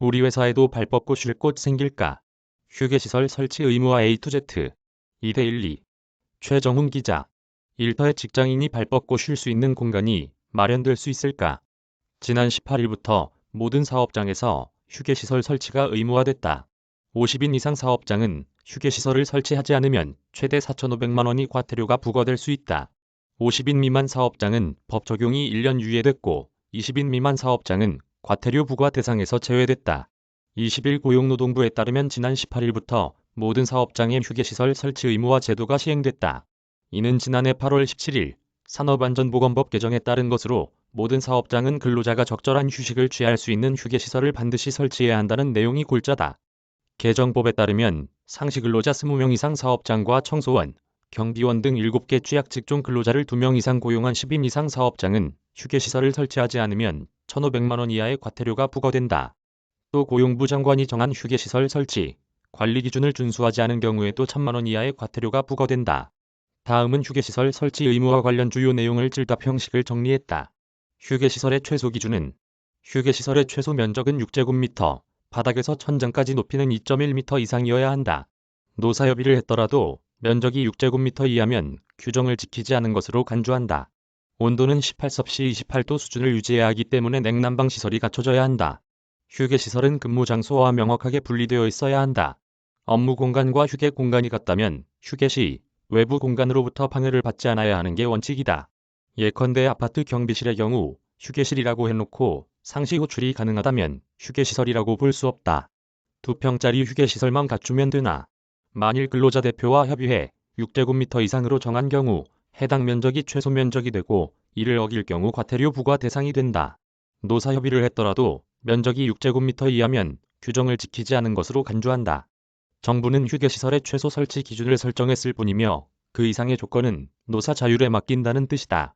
우리 회사에도 발 뻗고 쉴 곳 생길까? 휴게시설 설치 의무화 A to Z. 2대12. 최정훈 기자. 일터의 직장인이 발 뻗고 쉴 수 있는 공간이 마련될 수 있을까? 지난 18일부터 모든 사업장에서 휴게시설 설치가 의무화됐다. 50인 이상 사업장은 휴게시설을 설치하지 않으면 최대 4,500만 원이 과태료가 부과될 수 있다. 50인 미만 사업장은 법 적용이 1년 유예됐고 20인 미만 사업장은 과태료 부과 대상에서 제외됐다. 20일 고용노동부에 따르면 지난 18일부터 모든 사업장의 휴게시설 설치 의무화 제도가 시행됐다. 이는 지난해 8월 17일 산업안전보건법 개정에 따른 것으로 모든 사업장은 근로자가 적절한 휴식을 취할 수 있는 휴게시설을 반드시 설치해야 한다는 내용이 골자다. 개정법에 따르면 상시 근로자 20명 이상 사업장과 청소원, 경비원 등 7개 취약 직종 근로자를 2명 이상 고용한 10인 이상 사업장은 휴게시설을 설치하지 않으면 1,500만 원 이하의 과태료가 부과된다. 또 고용부 장관이 정한 휴게시설 설치, 관리 기준을 준수하지 않은 경우에도 1,000만 원 이하의 과태료가 부과된다. 다음은 휴게시설 설치 의무와 관련 주요 내용을 질답 형식을 정리했다. 휴게시설의 최소 기준은 휴게시설의 최소 면적은 6제곱미터, 바닥에서 천장까지 높이는 2.1m 이상이어야 한다. 노사협의를 했더라도 면적이 6제곱미터 이하면 규정을 지키지 않은 것으로 간주한다. 온도는 18섭씨 28도 수준을 유지해야 하기 때문에 냉난방 시설이 갖춰져야 한다. 휴게시설은 근무 장소와 명확하게 분리되어 있어야 한다. 업무 공간과 휴게 공간이 같다면 휴게시, 외부 공간으로부터 방해를 받지 않아야 하는 게 원칙이다. 예컨대 아파트 경비실의 경우 휴게실이라고 해놓고 상시 호출이 가능하다면 휴게시설이라고 볼 수 없다. 두 평짜리 휴게시설만 갖추면 되나. 만일 근로자 대표와 협의해 6제곱미터 이상으로 정한 경우 해당 면적이 최소 면적이 되고 이를 어길 경우 과태료 부과 대상이 된다. 노사 협의를 했더라도 면적이 6제곱미터 이하면 규정을 지키지 않은 것으로 간주한다. 정부는 휴게시설의 최소 설치 기준을 설정했을 뿐이며 그 이상의 조건은 노사 자율에 맡긴다는 뜻이다.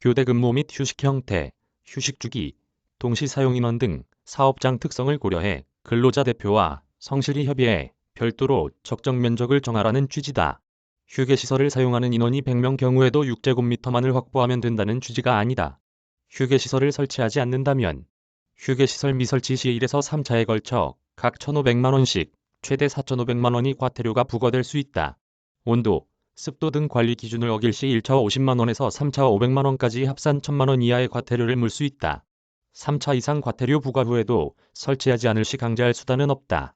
교대 근무 및 휴식 형태, 휴식 주기, 동시 사용 인원 등 사업장 특성을 고려해 근로자 대표와 성실히 협의해 별도로 적정 면적을 정하라는 취지다. 휴게시설을 사용하는 인원이 100명 경우에도 6제곱미터만을 확보하면 된다는 취지가 아니다. 휴게시설을 설치하지 않는다면 휴게시설 미설치 시 1에서 3차에 걸쳐 각 1,500만원씩 최대 4,500만원이 과태료가 부과될 수 있다. 온도, 습도 등 관리 기준을 어길 시 1차 50만원에서 3차 500만원까지 합산 1,000만원 이하의 과태료를 물 수 있다. 3차 이상 과태료 부과 후에도 설치하지 않을 시 강제할 수단은 없다.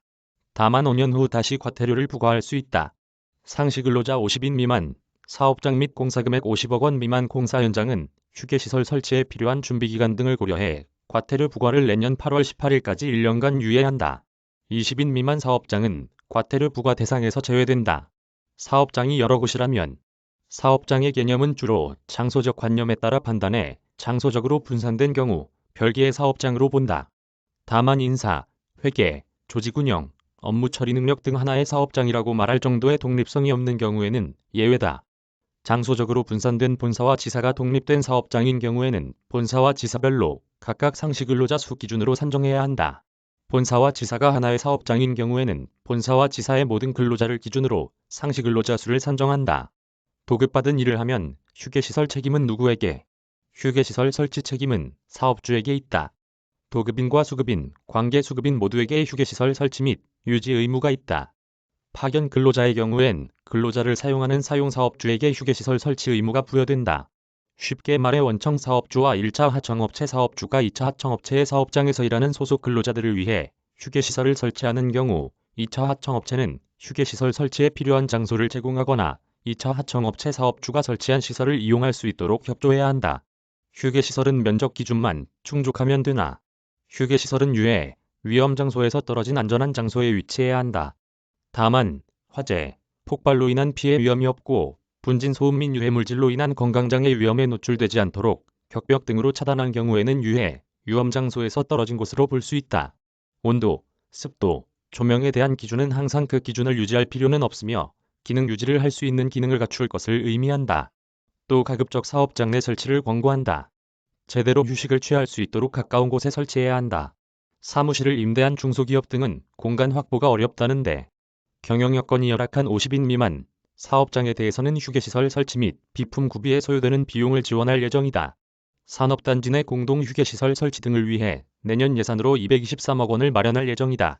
다만 5년 후 다시 과태료를 부과할 수 있다. 상시 근로자 50인 미만, 사업장 및 공사금액 50억 원 미만 공사 현장은 휴게시설 설치에 필요한 준비기간 등을 고려해 과태료 부과를 내년 8월 18일까지 1년간 유예한다. 20인 미만 사업장은 과태료 부과 대상에서 제외된다. 사업장이 여러 곳이라면 사업장의 개념은 주로 장소적 관념에 따라 판단해 장소적으로 분산된 경우 별개의 사업장으로 본다. 다만 인사, 회계, 조직 운영, 업무 처리 능력 등 하나의 사업장이라고 말할 정도의 독립성이 없는 경우에는 예외다. 장소적으로 분산된 본사와 지사가 독립된 사업장인 경우에는 본사와 지사별로 각각 상시 근로자 수 기준으로 산정해야 한다. 본사와 지사가 하나의 사업장인 경우에는 본사와 지사의 모든 근로자를 기준으로 상시 근로자 수를 산정한다. 도급받은 일을 하면 휴게시설 책임은 누구에게? 휴게시설 설치 책임은 사업주에게 있다. 도급인과 수급인, 관계 수급인 모두에게 휴게시설 설치 및 유지 의무가 있다. 파견 근로자의 경우엔 근로자를 사용하는 사용사업주에게 휴게시설 설치 의무가 부여된다. 쉽게 말해 원청 사업주와 1차 하청업체 사업주가 2차 하청업체의 사업장에서 일하는 소속 근로자들을 위해 휴게시설을 설치하는 경우 2차 하청업체는 휴게시설 설치에 필요한 장소를 제공하거나 2차 하청업체 사업주가 설치한 시설을 이용할 수 있도록 협조해야 한다. 휴게시설은 면적 기준만 충족하면 되나. 휴게시설은 유해, 위험 장소에서 떨어진 안전한 장소에 위치해야 한다. 다만 화재, 폭발로 인한 피해 위험이 없고 분진 소음 및 유해 물질로 인한 건강장애 위험에 노출되지 않도록 격벽 등으로 차단한 경우에는 유해, 위험 장소에서 떨어진 곳으로 볼 수 있다. 온도, 습도, 조명에 대한 기준은 항상 그 기준을 유지할 필요는 없으며 기능 유지를 할 수 있는 기능을 갖출 것을 의미한다. 또 가급적 사업장 내 설치를 권고한다. 제대로 휴식을 취할 수 있도록 가까운 곳에 설치해야 한다. 사무실을 임대한 중소기업 등은 공간 확보가 어렵다는데 경영 여건이 열악한 50인 미만 사업장에 대해서는 휴게시설 설치 및 비품 구비에 소요되는 비용을 지원할 예정이다. 산업단지 내 공동 휴게시설 설치 등을 위해 내년 예산으로 223억 원을 마련할 예정이다.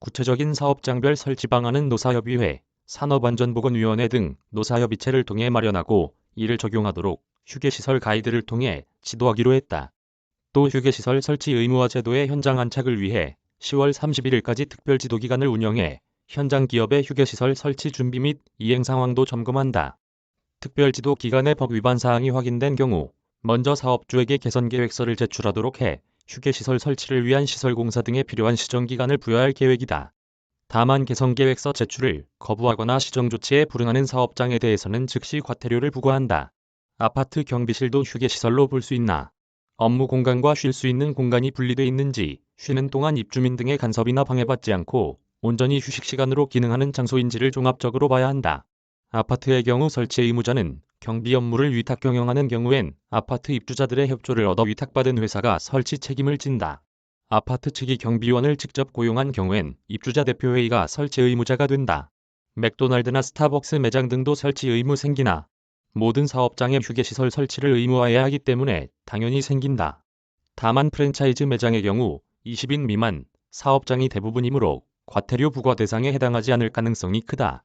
구체적인 사업장별 설치 방안은 노사협의회, 산업안전보건위원회 등 노사협의체를 통해 마련하고 이를 적용하도록 휴게시설 가이드를 통해 지도하기로 했다. 또 휴게시설 설치 의무화 제도의 현장 안착을 위해 10월 31일까지 특별 지도 기간을 운영해 현장 기업의 휴게시설 설치 준비 및 이행 상황도 점검한다. 특별 지도 기간의 법 위반 사항이 확인된 경우 먼저 사업주에게 개선 계획서를 제출하도록 해 휴게시설 설치를 위한 시설 공사 등에 필요한 시정 기간을 부여할 계획이다. 다만 개선 계획서 제출을 거부하거나 시정 조치에 불응하는 사업장에 대해서는 즉시 과태료를 부과한다. 아파트 경비실도 휴게시설로 볼 수 있나? 업무 공간과 쉴 수 있는 공간이 분리돼 있는지, 쉬는 동안 입주민 등의 간섭이나 방해받지 않고 온전히 휴식 시간으로 기능하는 장소인지를 종합적으로 봐야 한다. 아파트의 경우 설치 의무자는 경비 업무를 위탁 경영하는 경우엔 아파트 입주자들의 협조를 얻어 위탁받은 회사가 설치 책임을 진다. 아파트 측이 경비원을 직접 고용한 경우엔 입주자 대표회의가 설치 의무자가 된다. 맥도날드나 스타벅스 매장 등도 설치 의무 생기나 모든 사업장에 휴게시설 설치를 의무화해야 하기 때문에 당연히 생긴다. 다만 프랜차이즈 매장의 경우 20인 미만 사업장이 대부분이므로 과태료 부과 대상에 해당하지 않을 가능성이 크다.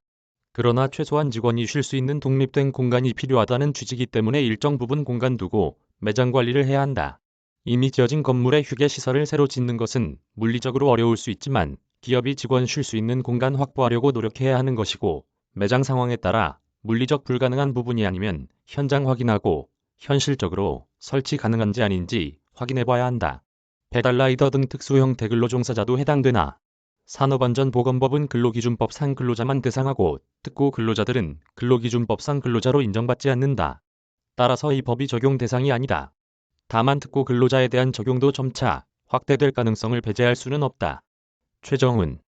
그러나 최소한 직원이 쉴 수 있는 독립된 공간이 필요하다는 취지이기 때문에 일정 부분 공간 두고 매장 관리를 해야 한다. 이미 지어진 건물에 휴게시설을 새로 짓는 것은 물리적으로 어려울 수 있지만 기업이 직원 쉴 수 있는 공간 확보하려고 노력해야 하는 것이고 매장 상황에 따라 물리적 불가능한 부분이 아니면 현장 확인하고 현실적으로 설치 가능한지 아닌지 확인해 봐야 한다. 배달라이더 등 특수형 대근로 종사자도 해당되나 산업안전보건법은 근로기준법상 근로자만 대상하고 특고 근로자들은 근로기준법상 근로자로 인정받지 않는다. 따라서 이 법이 적용 대상이 아니다. 다만 특고 근로자에 대한 적용도 점차 확대될 가능성을 배제할 수는 없다. 최정훈